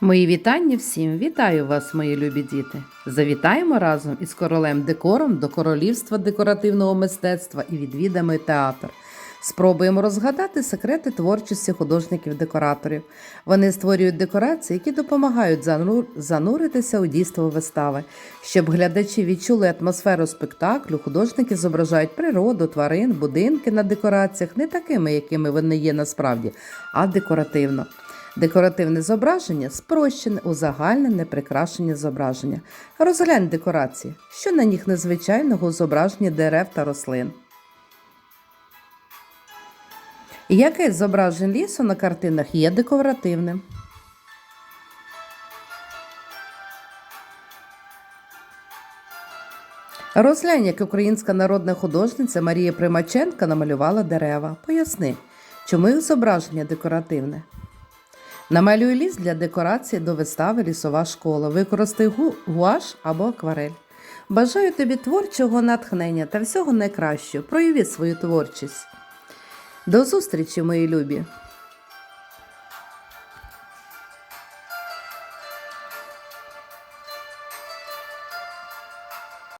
Мої вітання всім! Вітаю вас, мої любі діти! Завітаємо разом із королем декором до королівства декоративного мистецтва і відвідаємо театр. Спробуємо розгадати секрети творчості художників-декораторів. Вони створюють декорації, які допомагають занур- зануритися у дійство вистави. Щоб глядачі відчули атмосферу спектаклю, художники зображають природу, тварин, будинки на декораціях не такими, якими вони є насправді, а декоративно. Декоративне зображення спрощене, узагальнене, прикрашені зображення. Розглянь декорації, що на них незвичайного у зображенні дерев та рослин. Яке зображень лісу на картинах є декоративним? Розглянь, як українська народна художниця Марія Примаченка намалювала дерева. Поясни, чому їх зображення декоративне? Намалюй ліс для декорації до вистави лісова школа. Використай гу- гуаш або акварель. Бажаю тобі творчого натхнення та всього найкращого. Прояви свою творчість. До зустрічі, мої любі!